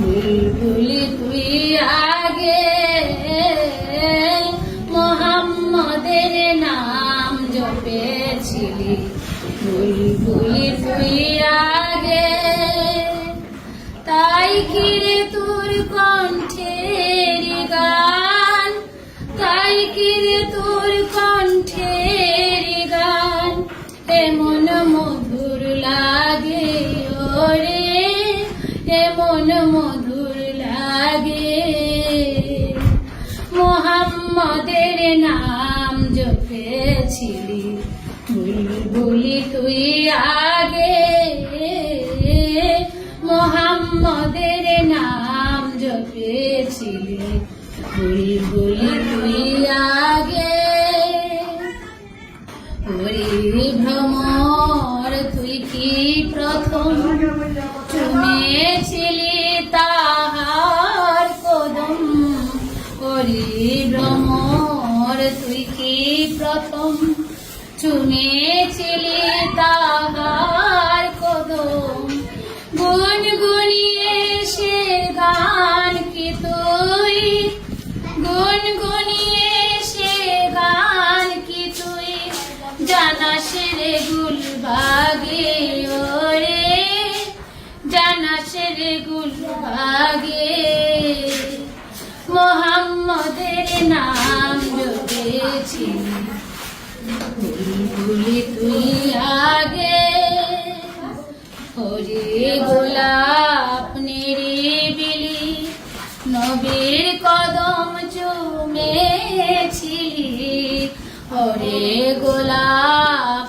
বুলবুলি তুই আগে মোহাম্মদের নাম জপেছিলি। বুলবুলি তুই আগে, তাই কিরে তোর কণ্ঠের গান? তাই কিরে তোর কণ্ঠের গান? এমন মধুর লাগে ওরে। এমন মধুর লাগে। মোহাম্মদের নাম জপেছিলি বুলবুলি তুই আগে। মোহাম্মদের নাম জপেছিলি বুলবুলি তুই আগে। ওরে ভ্রমর, তুই কি তুই কি প্রথম চুমেছিলি তাহার কদম? গুন গুনিয়ে সে গান কি তুই? গুন গুনিয়ে সে গান কি তুই? জানাস রে গুলবাগে ওরে, জানাস রে গুলবাগে। মোহাম্মদের নাম জপেছি বুলবুলি তুই আগে হরে গোলাপ নিরিবিলি নবীর কদম চুমেছিলি হরে গোলাপ